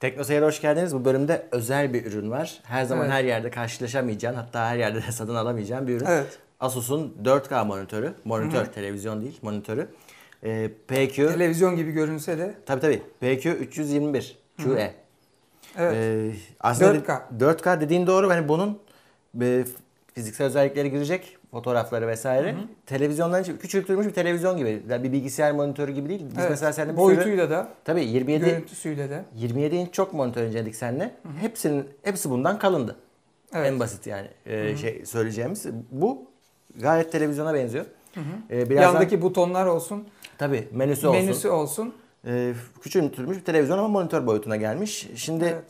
Teknoseyir'e hoş geldiniz. Bu bölümde özel bir ürün var. Her zaman Evet. her yerde karşılaşamayacağın, hatta her yerde de satın alamayacağın bir ürün. Evet. Asus'un 4K monitörü. Monitör, televizyon değil, monitörü. Ee, PQ, Televizyon gibi görünse de. tabii tabii. PQ 321 QE. Evet. Ee, aslında 4K. 4K dediğin doğru. Hani bunun e, fiziksel özellikleri girecek. Fotoğrafları vesaire. Televizyondan için küçültülmüş bir televizyon gibi. Yani bir bilgisayar monitörü gibi değil. Biz evet. mesela seninle bir sürü- Boyutuyla da, Tabii 27 görüntüsüyle de. 27 inç çok monitör inceledik seninle. Hepsinin hepsi bundan kalındı. Evet. En basit yani e, şey söyleyeceğimiz. Bu gayet televizyona benziyor. E, birazdan Yandaki butonlar olsun, tabii menüsü olsun. menüsü olsun. E, küçültülmüş bir televizyon ama monitör boyutuna gelmiş. Şimdi Evet.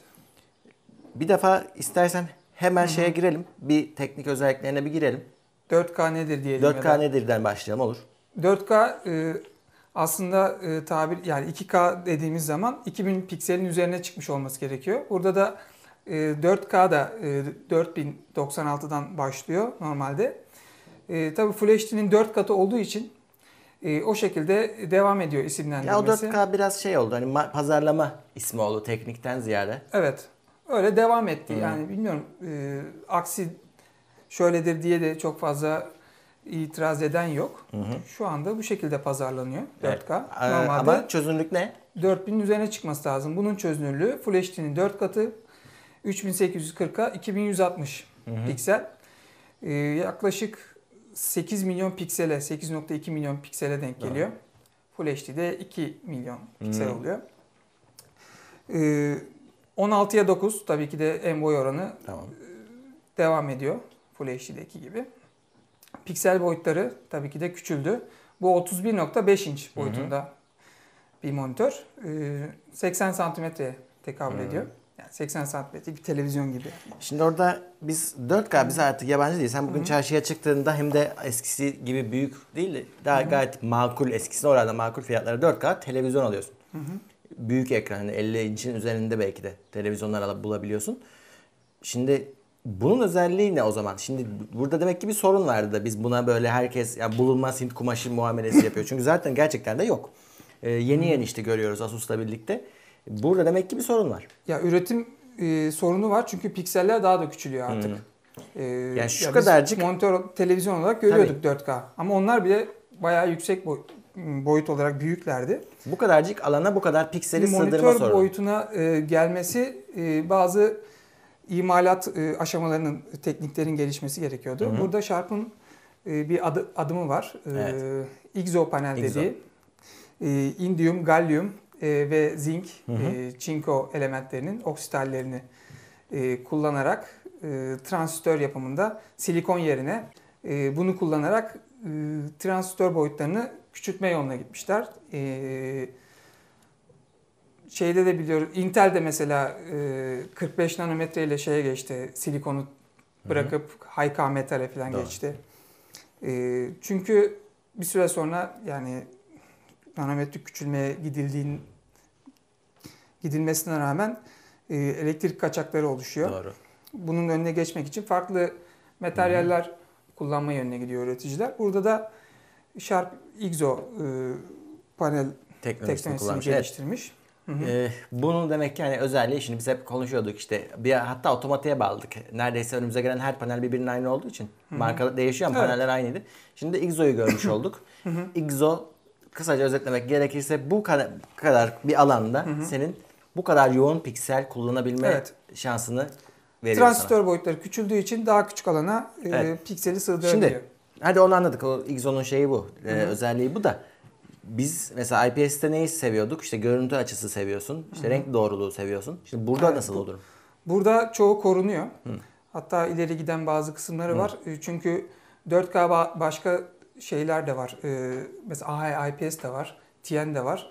bir defa istersen hemen şeye girelim. Bir teknik özelliklerine bir girelim. 4K nedir diyelim 4K ya da. nedirden başlayalım olur. 4K e, aslında e, tabir yani 2K dediğimiz zaman 2000 pikselin üzerine çıkmış olması gerekiyor. Burada da e, 4K da e, 4096'dan başlıyor normalde. E, tabii Full HD'nin 4 katı olduğu için e, o şekilde devam ediyor Ya o isimlendirmesi. 4K biraz şey oldu. Hani ma- pazarlama ismi oldu teknikten ziyade. Evet. Öyle devam etti. Yani bilmiyorum e, aksi şöyledir diye de çok fazla itiraz eden yok. Şu anda bu şekilde pazarlanıyor 4K. Evet. E, Normalde Ama çözünürlük ne? 4000'in üzerine çıkması lazım. Bunun çözünürlüğü Full HD'nin 4 katı 3840'a 2160 piksel. Ee, yaklaşık 8 milyon piksele, 8.2 milyon piksele denk geliyor. Full HD'de 2 milyon piksel Hmm. oluyor. Ee, 16'ya 9 tabii ki de en boy oranı Tamam. devam ediyor. Full HD'deki gibi. Piksel boyutları tabii ki de küçüldü. Bu 31.5 inç boyutunda bir monitör. Ee, 80 santimetreye tekabül ediyor. Yani 80 santimetrelik bir televizyon gibi. Şimdi orada biz 4K bize artık yabancı değil. Sen bugün çarşıya çıktığında hem de eskisi gibi büyük değil de daha gayet makul eskisine oranla makul fiyatlara 4K televizyon alıyorsun. Büyük ekran hani 50 inçin üzerinde belki de televizyonlar alıp bulabiliyorsun. Şimdi bunun özelliği ne o zaman? Şimdi burada demek ki bir sorun vardı da biz buna böyle herkes ya bulunmaz Hint kumaşı muamelesi yapıyor. Çünkü zaten gerçekten de yok. Ee, yeni yeni işte görüyoruz Asus'la birlikte. Burada demek ki bir sorun var. Ya üretim e, sorunu var çünkü pikseller daha da küçülüyor artık. Ee, Yani şu ya kadarcık- monitör televizyon olarak görüyorduk 4K. Ama onlar bile bayağı yüksek boy- boyut olarak büyüklerdi. Bu kadarcık alana bu kadar pikseli Bir sığdırma monitör sorunu. boyutuna e, gelmesi e, bazı imalat e, aşamalarının, tekniklerin gelişmesi gerekiyordu. Burada Sharp'ın e, bir adı- adımı var. E, Evet. Exo panel Exo. dediği. E, indium, galyum e, ve zinc, e, çinko elementlerinin oksitallerini e, kullanarak e, transistör yapımında silikon yerine e, bunu kullanarak e, transistör boyutlarını küçültme yoluna gitmişler. E, şeyde de biliyoruz. Intel de mesela e, 45 nanometre ile şeye geçti. Silikonu bırakıp high K metale falan Doğru. geçti. E, çünkü bir süre sonra yani nanometrik küçülmeye gidildiğin gidilmesine rağmen e, elektrik kaçakları oluşuyor. Doğru. Bunun önüne geçmek için farklı materyaller kullanma yönüne gidiyor üreticiler. Burada da Sharp Exo e, panel Teknolojisini teknolojisini kullanmış. Evet. Hı hı. Ee, bunun demek ki hani özelliği şimdi biz hep konuşuyorduk işte bir hatta otomatiğe bağladık. Neredeyse önümüze gelen her panel birbirinin aynı olduğu için marka değişiyor ama Evet. paneller aynıydı. Şimdi Exo'yu görmüş olduk. Exo kısaca özetlemek gerekirse bu kadar, bir alanda senin bu kadar yoğun piksel kullanabilme Evet. şansını veriyor sana. Transistör boyutları küçüldüğü için daha küçük alana e, Evet. pikseli sığdırabiliyor. Şimdi hadi onu anladık. O Exo'nun şeyi bu. Ee, özelliği bu da. Biz mesela IPS'te neyi seviyorduk? İşte görüntü açısı seviyorsun. İşte renk doğruluğu seviyorsun. Şimdi burada Evet, nasıl bu- olur? Burada çoğu korunuyor. Hatta ileri giden bazı kısımları var. E, Çünkü 4K ba- başka şeyler de var. E, Mesela AH IPS de var. TN de var.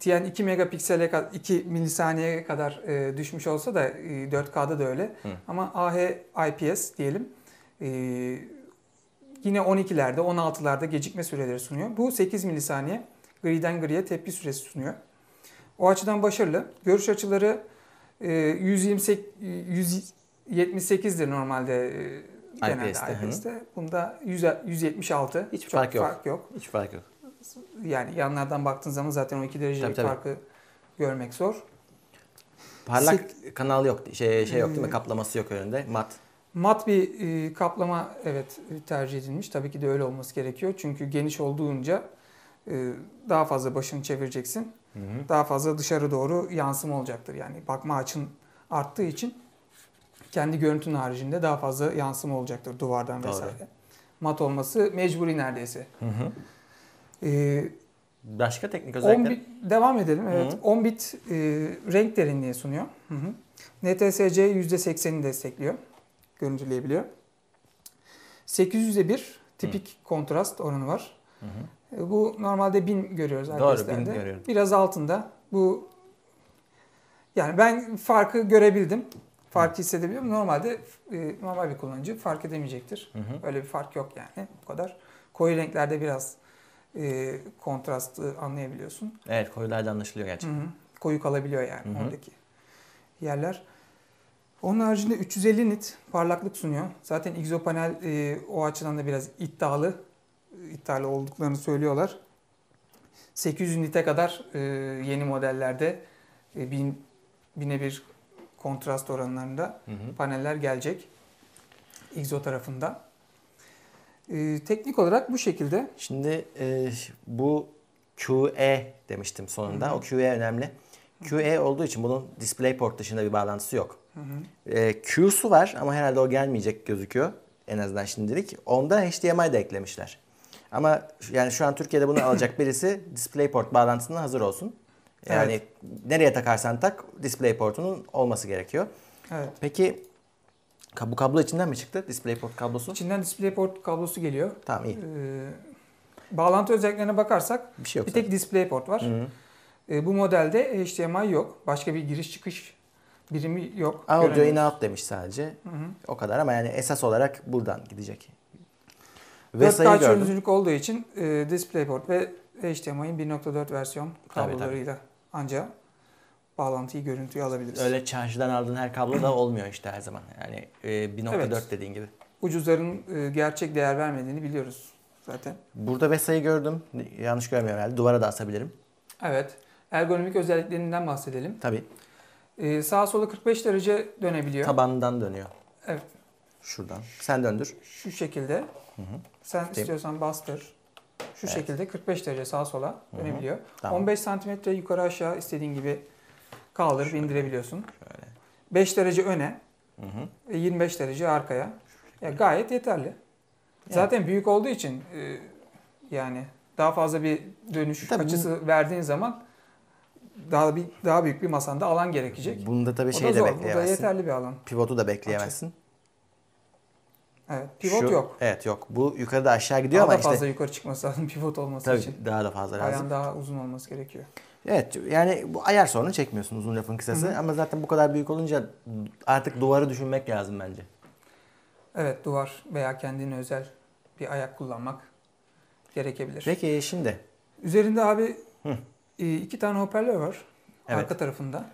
TN 2 megapiksele kadar 2 milisaniyeye kadar e, düşmüş olsa da e, 4K'da da öyle. Ama AH IPS diyelim. e, yine 12'lerde, 16'larda gecikme süreleri sunuyor. Bu 8 milisaniye griden griye tepki süresi sunuyor. O açıdan başarılı. Görüş açıları e, 128 178'dir normalde e, genelde IPS'te. IPS'te. Bunda 100 176. Hiç Çok fark yok. Fark yok. Hiç fark yok. Yani yanlardan baktığın zaman zaten o 2 derecelik Tabii, tabii. farkı görmek zor. Parlak kanal yok. Şey şey yok değil mi? Kaplaması yok önünde. Mat. Mat bir e, kaplama evet tercih edilmiş. Tabii ki de öyle olması gerekiyor. Çünkü geniş olduğunca e, daha fazla başını çevireceksin. Daha fazla dışarı doğru yansıma olacaktır. Yani bakma açın arttığı için kendi görüntünün haricinde daha fazla yansıma olacaktır duvardan Doğru. vesaire. Mat olması mecburi neredeyse. E, Başka teknik 10 özellikler? bit, devam edelim. Evet. Hı hı. 10 bit e, renk derinliği sunuyor. Hı hı. NTSC %80'ini destekliyor. Görüntüleyebiliyor. 800'e 1 tipik kontrast oranı var. Hı hı. E, Bu normalde 1000 görüyoruz Doğru, IPS'lerde. 1000 görüyorum. Biraz altında. Bu yani ben farkı görebildim. Farkı hissedebiliyorum. Normalde e, normal bir kullanıcı fark edemeyecektir. Hı hı. Öyle bir fark yok yani. Bu kadar. Koyu renklerde biraz e, kontrastı anlayabiliyorsun. Evet koyularda anlaşılıyor Hı gerçekten. hı. Koyu kalabiliyor yani Hı hı. oradaki yerler. Onun haricinde 350 nit parlaklık sunuyor. Zaten Exopanel e, o açıdan da biraz iddialı. iddialı olduklarını söylüyorlar. 800 nite kadar e, yeni modellerde e, bin, bine bir kontrast oranlarında Hı hı. paneller gelecek. Exo tarafında. E, teknik olarak bu şekilde. Şimdi e, bu QE demiştim sonunda. Hı hı. O QE önemli. QE olduğu için bunun DisplayPort dışında bir bağlantısı yok. Hı hı. E, Q'su var ama herhalde o gelmeyecek gözüküyor. En azından şimdilik. Onda HDMI de eklemişler. Ama yani şu an Türkiye'de bunu alacak birisi DisplayPort bağlantısına hazır olsun. Yani nereye takarsan tak DisplayPort'unun olması gerekiyor. Evet. Peki bu kablo içinden mi çıktı? DisplayPort kablosu? İçinden DisplayPort kablosu geliyor. Tamam iyi. Ee, bağlantı özelliklerine bakarsak Bir şey yok. bir tek DisplayPort var. zaten. Hı hı. Ee, bu modelde HDMI yok. Başka bir giriş çıkış birimi yok. Audio in out demiş sadece. Hı hı. O kadar ama yani esas olarak buradan gidecek. 4K Vesa'yı gördüm. çözünürlük olduğu için e, DisplayPort ve HDMI'nin 1.4 versiyon Tabii, kablolarıyla ancak bağlantıyı, görüntüyü alabiliriz. Öyle çarşıdan aldığın her kablo da olmuyor işte her zaman. Yani e, 1.4 Evet. dediğin gibi. Ucuzların e, gerçek değer vermediğini biliyoruz zaten. Burada Vesa'yı gördüm. Yanlış görmüyorum herhalde. Duvara da asabilirim. Evet. Ergonomik özelliklerinden bahsedelim. Tabii. Ee, sağa sola 45 derece dönebiliyor. Tabandan dönüyor. Evet. Şuradan. Sen döndür. Şu şekilde. Hı hı. Sen Tutayım. istiyorsan bastır. Şu Evet. şekilde 45 derece sağa sola hı. dönebiliyor. Tamam. 15 santimetre yukarı aşağı istediğin gibi kaldırıp indirebiliyorsun. Şöyle. 5 derece öne, Hı hı. e, 25 derece arkaya. Ya gayet yeterli. Zaten büyük olduğu için e, yani daha fazla bir dönüş Tabii bu- açısı verdiğin zaman daha bir daha büyük bir masanda alan gerekecek. Bunda tabii şey da de zor. Bu da bekleyemezsin. yeterli bir alan. Pivotu da bekleyemezsin. Evet. Pivot Şu- yok. Evet yok. Bu yukarıda aşağı gidiyor Daha da ama işte fazla yukarı çıkması lazım pivot olması tabii için. daha da fazla lazım. Ayağın daha uzun olması gerekiyor. Evet yani bu ayar sorunu çekmiyorsun uzun lafın kısası Hı hı. ama zaten bu kadar büyük olunca artık duvarı düşünmek lazım bence. Evet duvar veya kendine özel bir ayak kullanmak gerekebilir. Peki şimdi Üzerinde abi Hı. E, iki tane hoparlör var. Evet. Arka tarafında.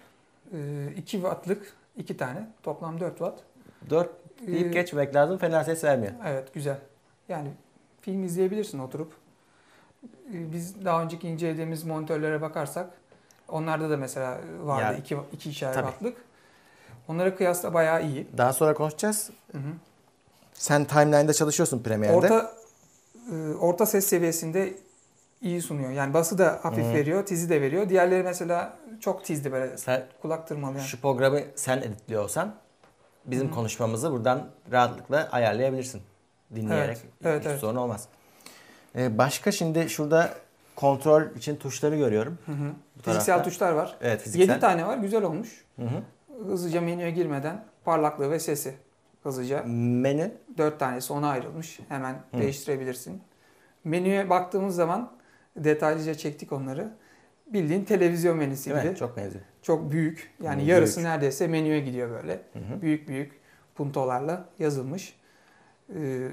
2 wattlık iki tane. Toplam 4 watt. 4 deyip Ee, geçmemek lazım fena ses vermiyor. Evet güzel. Yani film izleyebilirsin oturup. E, Biz daha önceki incelediğimiz monitörlere bakarsak onlarda da mesela vardı Ya, 2 iki, ikişer tabii. wattlık. Onlara kıyasla bayağı iyi. Daha sonra konuşacağız. Hı hı. Sen timeline'da çalışıyorsun Premiere'de. Orta e, orta ses seviyesinde iyi sunuyor. Yani bası da hafif Hı. veriyor, tizi de veriyor. Diğerleri mesela çok tizdi böyle Sen kulak tırmalayan. şu programı sen editliyor olsan bizim hı. konuşmamızı buradan rahatlıkla ayarlayabilirsin. Dinleyerek. Evet, evet, Hiç evet. sorun olmaz. Ee, başka şimdi şurada kontrol için tuşları görüyorum. Hı hı. Bu Fiziksel tarafta. tuşlar var. Evet fiziksel. 7 tane var, güzel olmuş. Hı hı. Hızlıca menüye girmeden parlaklığı ve sesi hızlıca. Menü 4 tanesi ona ayrılmış. Hemen Hı. değiştirebilirsin. Menüye baktığımız zaman detaylıca çektik onları. Bildiğin televizyon menüsü gibi. mi? Çok benziyor. Çok büyük. Yani Hı, yarısı büyük. neredeyse menüye gidiyor böyle. Hı hı. Büyük büyük puntolarla yazılmış. Ee,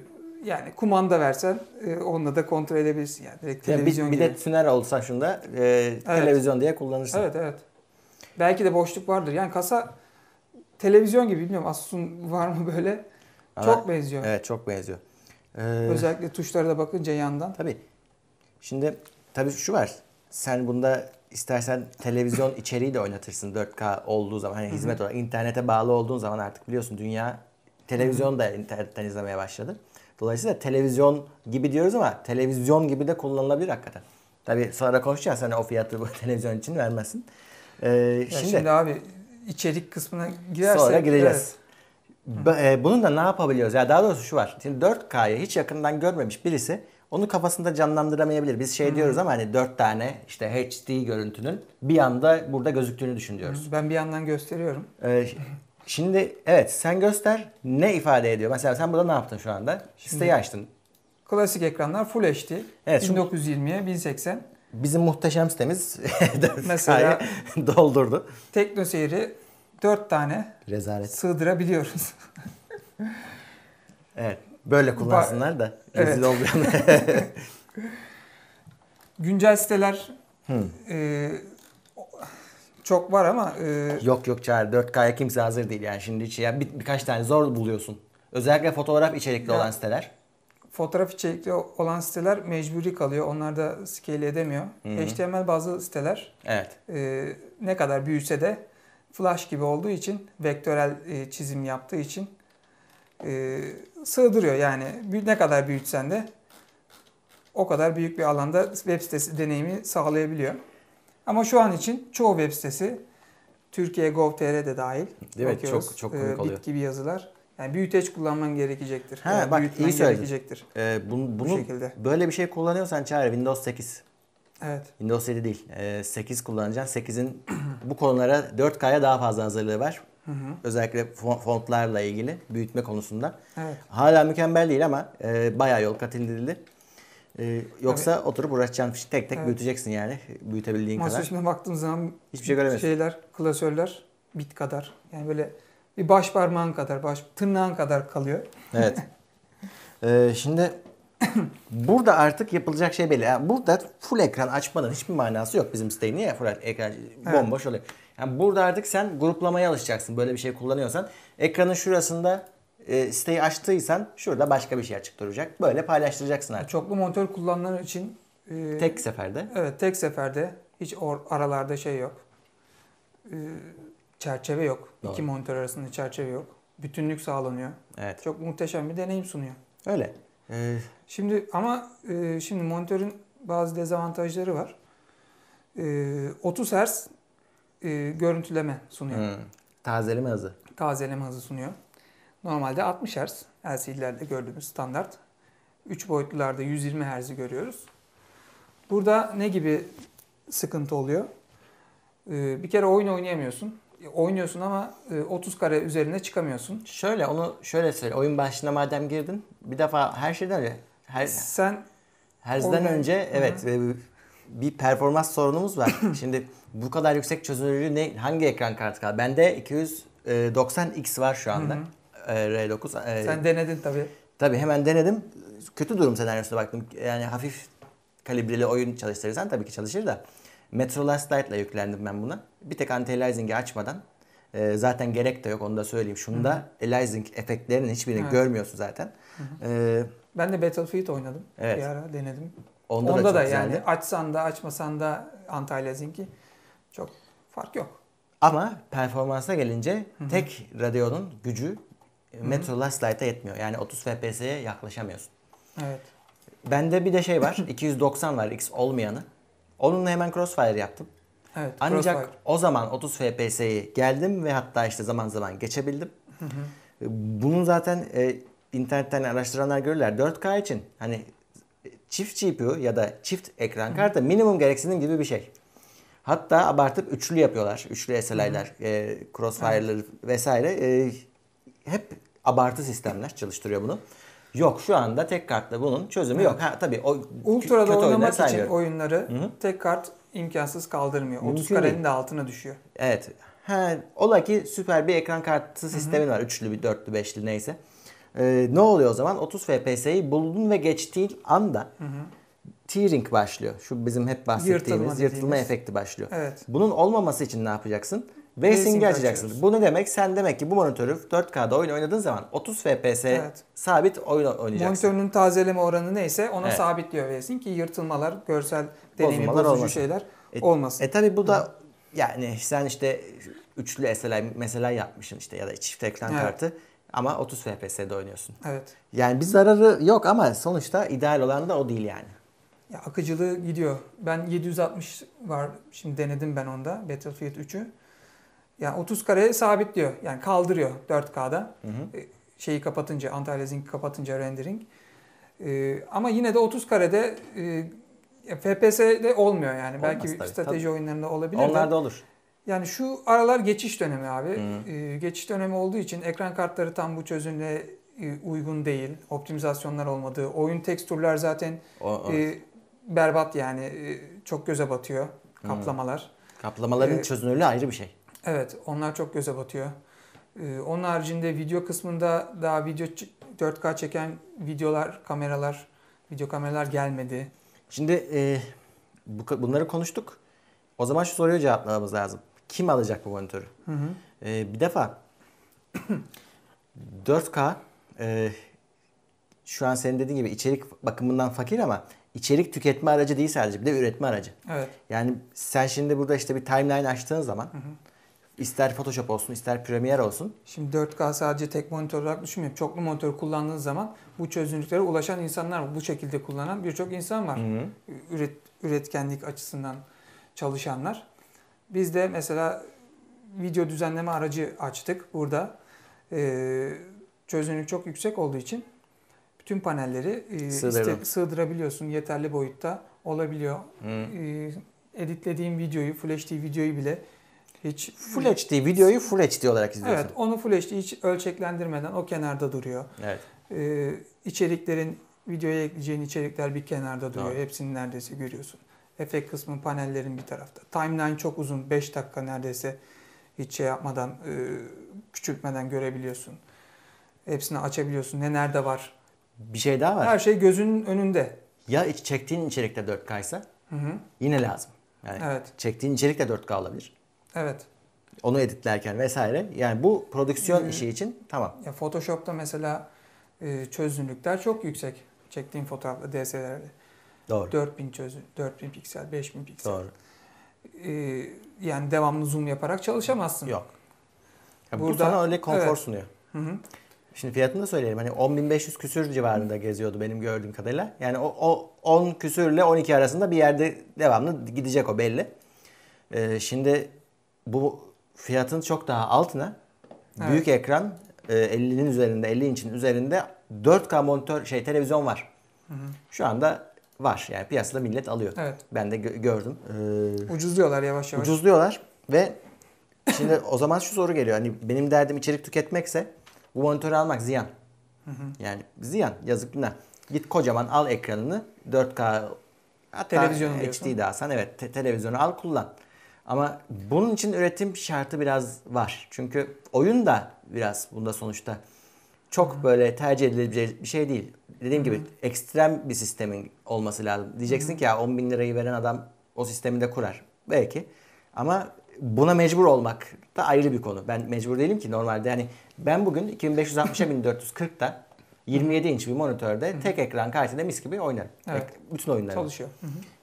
yani kumanda versen e, onunla da kontrol edebilirsin. Yani direkt Yani televizyon bir, bir gibi. de tüner olsa şunda e, televizyon diye kullanırsın. Evet evet. Belki de boşluk vardır. Yani kasa televizyon gibi bilmiyorum Asus'un var mı böyle? Ama- Çok benziyor. Evet çok benziyor. Ee, Özellikle tuşlara da bakınca yandan. Tabii. Şimdi tabii şu var. Sen bunda istersen televizyon içeriği de oynatırsın 4K olduğu zaman hani hizmet olarak internete bağlı olduğun zaman artık biliyorsun dünya televizyon da internetten izlemeye başladı. Dolayısıyla televizyon gibi diyoruz ama televizyon gibi de kullanılabilir hakikaten. Tabii sonra konuşacağız hani o fiyatı bu televizyon için vermezsin. Ee, şimdi, şimdi, abi içerik kısmına girersek sonra gireceğiz. evet. E, Bunun da ne yapabiliyoruz? Ya daha doğrusu şu var. Şimdi 4K'yı hiç yakından görmemiş birisi onu kafasında canlandıramayabilir. Biz şey diyoruz ama hani 4 tane işte HD görüntünün bir anda burada gözüktüğünü düşün diyoruz. Ben bir yandan gösteriyorum. Ee, şimdi evet sen göster ne ifade ediyor? Mesela sen burada ne yaptın şu anda? Siteyi açtın. Klasik ekranlar Full HD. Evet, şu- 1920'ye 1080. Bizim muhteşem sitemiz 4K'yı Mesela- doldurdu. Tekno seyri 4 tane Rezalet. sığdırabiliyoruz. Evet. Böyle kullansınlar da Evet. rezil olmayalım. Güncel siteler e, çok var ama e, Yok yok Çağrı 4K'ya kimse hazır değil yani şimdi hiç ya bir, birkaç tane zor buluyorsun. Özellikle fotoğraf içerikli Ya. olan siteler. fotoğraf içerikli olan siteler mecburi kalıyor. Onlar da scale edemiyor. HTML bazlı siteler Evet. e, ne kadar büyüse de Flash gibi olduğu için vektörel e, çizim yaptığı için e, sığdırıyor. Yani ne kadar büyütsen de o kadar büyük bir alanda web sitesi deneyimi sağlayabiliyor. Ama şu an için çoğu web sitesi Türkiye Gov.tr de dahil. Bakıyoruz. Çok- çok komik oluyor. Bit gibi yazılar. Yani büyüteç kullanman gerekecektir. Ha, Yani bak, iyi gerekecektir. Ee, bunu, bunu şekilde. böyle bir şey kullanıyorsan Çağrı Windows 8. Evet. Windows 7 değil. Ee, 8 kullanacaksın. 8'in bu konulara 4K'ya daha fazla hazırlığı var. Hı hı. Özellikle fon- fontlarla ilgili büyütme konusunda. Evet. Hala mükemmel değil ama e, bayağı yol kat edildi. E, yoksa oturup uğraşacaksın. Tek tek Evet. büyüteceksin yani. Büyütebildiğin Masa kadar. üstüne baktığın zaman Hiçbir şey göremiyorsun. şeyler, klasörler bit kadar. Yani böyle bir baş parmağın kadar, baş tırnağın kadar kalıyor. Evet. Ee, şimdi burada artık yapılacak şey belli. Yani burada full ekran açmanın hiçbir manası yok bizim siteyi. Niye full ekran bomboş oluyor? Yani burada artık sen gruplamaya alışacaksın. Böyle bir şey kullanıyorsan. Ekranın şurasında e, siteyi açtıysan şurada başka bir şey açık duracak. Böyle paylaştıracaksın artık. Çoklu monitör kullananlar için e, Tek seferde. evet tek seferde hiç or- aralarda şey yok. E, çerçeve yok. Doğru. İki monitör arasında çerçeve yok. Bütünlük sağlanıyor. Evet. Çok muhteşem bir deneyim sunuyor. Öyle. Ee, Şimdi ama e, şimdi monitörün bazı dezavantajları var. E, 30 Hz e, görüntüleme sunuyor. hmm, tazeleme hızı. tazeleme hızı sunuyor. Normalde 60 Hz LCD'lerde gördüğümüz standart. 3 boyutlularda 120 Hz'i görüyoruz. Burada ne gibi sıkıntı oluyor? Ee, bir kere oyun oynayamıyorsun. E, Oynuyorsun ama e, 30 kare üzerine çıkamıyorsun. Şöyle onu şöyle söyle. Oyun başına madem girdin bir defa her şeyden önce her, Sen Herz'den Oyun- önce Hı evet e, bir performans sorunumuz var. Şimdi bu kadar yüksek çözünürlüğü ne hangi ekran kartı kaldı? Bende 290X var şu anda. E, R9. E, sen denedin tabii. Tabii hemen denedim. Kötü durum senaryosuna baktım. Yani hafif kalibreli oyun çalıştırırsan tabii ki çalışır da. Metro Last Light'la yüklendim ben buna. Bir tek anti-aliasing'i açmadan. e, zaten gerek de yok onu da söyleyeyim. Şunda aliasing efektlerinin hiçbirini Evet. görmüyorsun zaten. E, Ben de Battlefield oynadım. Evet. Bir ara denedim. Onda, Onda, da, da, güzeldi. yani açsan da açmasan da anti-aliasing'i çok fark yok. Ama performansa gelince tek radyonun gücü Metro Last Light'a yetmiyor. Yani 30 FPS'ye yaklaşamıyorsun. Evet. Bende bir de şey var. 290 var X olmayanı. Onunla hemen crossfire yaptım. Evet. Ancak Crossfire. o zaman 30 FPS'yi geldim ve hatta işte zaman zaman geçebildim. Bunun zaten e, internetten araştıranlar görürler. 4K için hani çift GPU ya da çift ekran kartı minimum gereksinim gibi bir şey. Hatta abartıp üçlü yapıyorlar. Üçlü SLI'ler, e, crossfire'ları vesaire. E, hep abartı sistemler çalıştırıyor bunu. Yok şu anda tek kartla bunun çözümü yok. Ha tabii o Ultra'da oynamak için oyunları hı. tek kart imkansız kaldırmıyor. 30 Mümkün karenin değil. de altına düşüyor. Evet. Ha, ola ki süper bir ekran kartı sistemin var. Üçlü, bir dörtlü, beşli neyse. Ee, ne oluyor o zaman? 30 FPS'yi buldun ve geçtiğin anda tearing başlıyor. Şu bizim hep bahsettiğimiz Yırtılma efekti başlıyor. Evet. Bunun olmaması için ne yapacaksın? V-Sync'i açacaksın. açıyoruz. Bu ne demek? Sen demek ki bu monitörü 4K'da oyun oynadığın zaman 30 FPS Evet. sabit oyun oynayacaksın. Monitörünün tazeleme oranı neyse ona Evet. sabitliyor VSync ki yırtılmalar, görsel deneyimi bozucu olmasın. şeyler E, olmasın. E tabi bu da yani sen işte üçlü SLI mesela yapmışsın işte ya da çift ekran Evet. kartı ama 30 FPS'de oynuyorsun. Evet. Yani bir zararı yok ama sonuçta ideal olan da o değil yani. Ya akıcılığı gidiyor. Ben 760 var. Şimdi denedim ben onda Battlefield 3'ü. Yani 30 kareye sabitliyor. Yani kaldırıyor 4K'da. Hı hı. E, Şeyi kapatınca, anti-aliasing kapatınca rendering. E, ama yine de 30 karede e, FPS'de olmuyor yani. Olmaz Belki tabii, strateji tabii. oyunlarında olabilir. Onlar da olur. Yani şu aralar geçiş dönemi abi. Hı. Ee, geçiş dönemi olduğu için ekran kartları tam bu çözünürlüğe e, uygun değil. Optimizasyonlar olmadığı. Oyun tekstürler zaten O, o. e, berbat yani. E, çok göze batıyor kaplamalar. Kaplamaların e, çözünürlüğü ayrı bir şey. Evet onlar çok göze batıyor. E, onun haricinde video kısmında daha video ç- 4K çeken videolar, kameralar, video kameralar gelmedi. Şimdi e, bu, bunları konuştuk. O zaman şu soruyu cevaplamamız lazım. Kim alacak bu monitörü? Hı hı. E, bir defa 4K e, şu an senin dediğin gibi içerik bakımından fakir ama içerik tüketme aracı değil sadece bir de üretme aracı. Evet. Yani sen şimdi burada işte bir timeline açtığın zaman ister Photoshop olsun ister Premiere olsun Şimdi 4K sadece tek monitör olarak düşünmeyeyim. Çoklu monitör kullandığınız zaman bu çözünürlüklere ulaşan insanlar var. Bu şekilde kullanan birçok insan var. Hı. Üret, üretkenlik açısından çalışanlar. Biz de mesela video düzenleme aracı açtık burada. Ee, çözünürlük çok yüksek olduğu için bütün panelleri e, iste- sığdırabiliyorsun. Yeterli boyutta olabiliyor. Hı. Ee, editlediğim videoyu, Full HD videoyu bile hiç Full HD videoyu Full HD olarak izliyorsun. Evet, onu Full HD hiç ölçeklendirmeden o kenarda duruyor. Evet. Ee, içeriklerin, videoya ekleyeceğin içerikler bir kenarda duruyor. Doğru. Hepsini neredeyse görüyorsun. Efekt kısmı panellerin bir tarafta. Timeline çok uzun, 5 dakika neredeyse hiç şey yapmadan, e, küçültmeden görebiliyorsun. Hepsini açabiliyorsun. Ne nerede var? Bir şey daha var. Her şey gözünün önünde. Ya çektiğin içerik de 4K ise Hı hı. yine lazım. Yani Evet, çektiğin içerik de 4K olabilir. evet. Onu editlerken vesaire. Yani bu prodüksiyon Hı. işi için tamam. Ya Photoshop'ta mesela e, çözünürlükler çok yüksek. Çektiğim fotoğrafla DSLR'de. Doğru. 4000 çözün, 4000 piksel, 5000 piksel. Doğru. Ee, yani devamlı zoom yaparak çalışamazsın. Yok. Ya bu Burada- sana öyle konfor evet. sunuyor. Hı hı. Şimdi fiyatını da söyleyelim. Hani 10.500 küsür civarında geziyordu benim gördüğüm kadarıyla. Yani o, o 10 küsürle 12 arasında bir yerde devamlı gidecek o belli. Ee, şimdi bu fiyatın çok daha altına Evet. büyük ekran e, 50'nin üzerinde 50 inçin üzerinde 4K monitör şey televizyon var. Hı hı. Şu anda var yani piyasada millet alıyor. Evet. Ben de gö- gördüm. Ee, Ucuzluyorlar yavaş yavaş. Ucuzluyorlar ve şimdi o zaman şu soru geliyor. Hani benim derdim içerik tüketmekse bu monitörü almak ziyan. Yani ziyan yazık günah. Git kocaman al ekranını 4K hatta Televizyonu HD de alsan evet te- televizyonu al kullan. Ama bunun için üretim şartı biraz var. Çünkü oyun da biraz bunda sonuçta çok böyle tercih edilebilecek bir şey değil. Dediğim gibi ekstrem bir sistemin olması lazım. Diyeceksin ki ya 10 bin lirayı veren adam o sistemi de kurar. Belki. Ama buna mecbur olmak da ayrı bir konu. Ben mecbur değilim ki normalde. Yani ben bugün 2560'a 1440'da 27 inç bir monitörde tek ekran karşısında mis gibi oynarım. Evet. Bütün oyunları. Çalışıyor.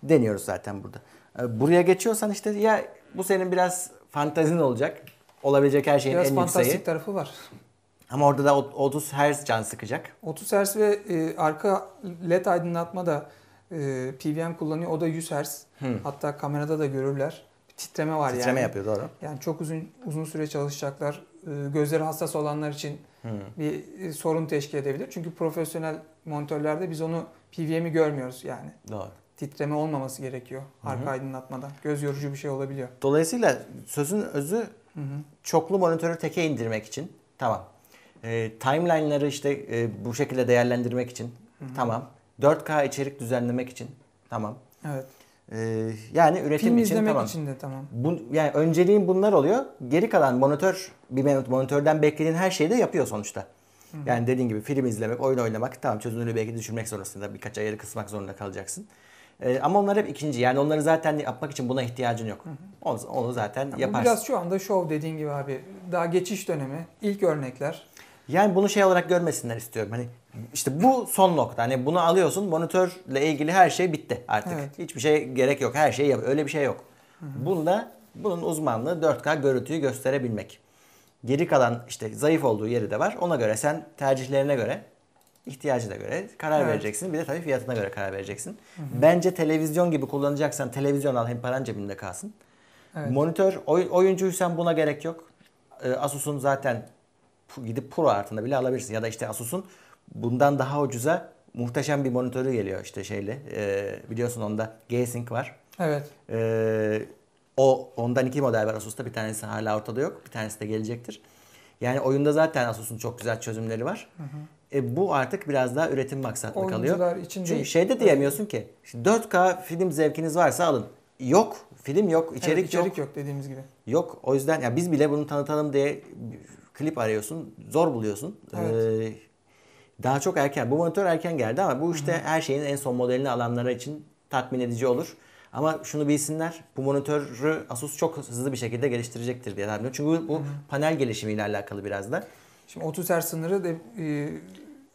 Deniyoruz zaten burada. Ee, Buraya geçiyorsan işte ya bu senin biraz fantazin olacak. Olabilecek her şeyin Biraz en fantastik yükseği. tarafı var. Ama orada da o- 30 Hz can sıkacak. 30 Hz ve e, arka led aydınlatma da e, PWM kullanıyor. O da 100 Hz. Hı. Hatta kamerada da görürler. Bir titreme var Titreme yani. yapıyor doğru. Yani çok uzun uzun süre çalışacaklar. E, gözleri hassas olanlar için Hı. bir e, sorun teşkil edebilir. Çünkü profesyonel monitörlerde biz onu PWM'i görmüyoruz yani. Doğru. Titreme olmaması gerekiyor arka Hı hı. aydınlatmadan. Göz yorucu bir şey olabiliyor. Dolayısıyla sözün özü Hı hı. çoklu monitörü teke indirmek için tamam. Ee, timeline'ları işte e, bu şekilde değerlendirmek için tamam. 4K içerik düzenlemek için tamam. Evet. Ee, yani üretim Film için izlemek tamam. için de tamam. Bu, yani önceliğin bunlar oluyor. Geri kalan monitör bir mon- monitörden beklediğin her şeyi de yapıyor sonuçta. Yani dediğin gibi film izlemek, oyun oynamak tamam çözünürlüğü belki düşürmek zorundasın da birkaç ayarı kısmak zorunda kalacaksın. Ee, ama onlar hep ikinci. Yani onları zaten yapmak için buna ihtiyacın yok. Onu, onu zaten yaparsın. biraz şu anda şov dediğin gibi abi. Daha geçiş dönemi, ilk örnekler. Yani bunu şey olarak görmesinler istiyorum. Hani işte bu son nokta. Hani bunu alıyorsun monitörle ilgili her şey bitti artık. Evet. Hiçbir şey gerek yok. Her şeyi yap. Öyle bir şey yok. Bunda bunun uzmanlığı 4K görüntüyü gösterebilmek. Geri kalan işte zayıf olduğu yeri de var. Ona göre sen tercihlerine göre, ihtiyacına göre karar Evet. vereceksin. Bir de tabii fiyatına göre karar vereceksin. Bence televizyon gibi kullanacaksan televizyon al hem paran cebinde kalsın. Evet. Monitör, oy, oyuncuysan buna gerek yok. Ee, Asus'un zaten gidip Pro artıında bile alabilirsin. Ya da işte Asus'un bundan daha ucuza muhteşem bir monitörü geliyor işte şeyle. Ee, biliyorsun onda G-Sync var. Evet. Ee, o ondan iki model var Asus'ta. Bir tanesi hala ortada yok. Bir tanesi de gelecektir. Yani oyunda zaten Asus'un çok güzel çözümleri var. E, bu artık biraz daha üretim maksatlı kalıyor. Oyuncular için Çünkü değil. şeyde diyemiyorsun ki işte 4K film zevkiniz varsa alın. Yok. Film yok. içerik, Evet, içerik yok. yok dediğimiz gibi. Yok. O yüzden ya biz bile bunu tanıtalım diye klip arıyorsun. Zor buluyorsun. Evet. Ee, daha çok erken. Bu monitör erken geldi ama bu işte her şeyin en son modelini alanlara için tatmin edici olur. Ama şunu bilsinler. Bu monitörü Asus çok hızlı bir şekilde geliştirecektir diye tahmin ediyorum. Çünkü bu, bu panel gelişimiyle alakalı biraz da. Şimdi 30 Hz sınırı da e,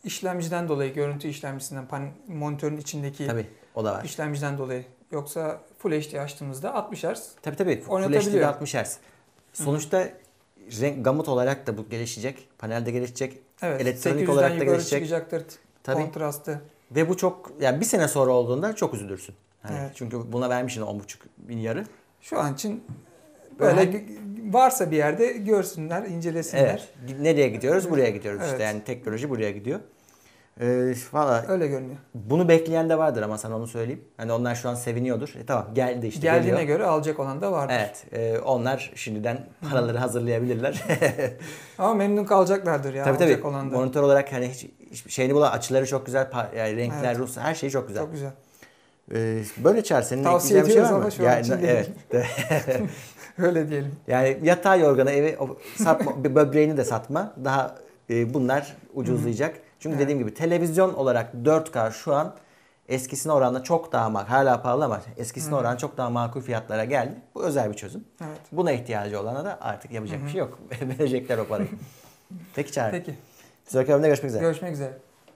işlemciden dolayı, görüntü işlemcisinden, pan, monitörün içindeki Tabii o da var. işlemciden dolayı. Yoksa Full HD açtığımızda 60 Hz. Tabii tabii. Full. HD'de 60 Hz. Sonuçta renk gamut olarak da bu gelişecek. Panelde gelişecek. Evet. Elektronik 800'den olarak da gelişecek. çıkacaktır. Tabii. Kontrastı. Ve bu çok yani bir sene sonra olduğunda çok üzülürsün. Hani Evet. Çünkü buna vermişsin 10,5 bin yarı. Şu an için böyle varsa bir yerde görsünler, incelesinler. Evet. Nereye gidiyoruz? Buraya gidiyoruz Evet. işte. Yani teknoloji buraya gidiyor. Ee, Valla Öyle görünüyor. bunu bekleyen de vardır ama sana onu söyleyeyim. Hani onlar şu an seviniyordur. E tamam geldi işte Geldiğine geliyor. göre alacak olan da vardır. Evet. e, onlar şimdiden paraları hazırlayabilirler. Ama memnun kalacaklardır ya tabii alacak tabii. olan da. Monitör olarak hani hiç, hiçbir şeyini bulan açıları çok güzel. Yani renkler, Evet. Rus her şey çok güzel. Çok güzel. Ee, böyle çağır senin Tavsiye ekleyeceğin bir şey var mı? şu an Yani, için evet. Öyle diyelim. Yani yatağı yorganı evi satma, böbreğini de satma. Daha e, bunlar ucuzlayacak. Çünkü Evet. dediğim gibi televizyon olarak 4K şu an eskisine oranla çok daha makul. Hala pahalı ama eskisine oranla çok daha makul fiyatlara geldi. Bu özel bir çözüm. Evet. Buna ihtiyacı olana da artık yapacak bir şey yok. Verecekler o parayı. Peki Çağrı. Peki. Sonraki bölümde görüşmek üzere. Görüşmek üzere.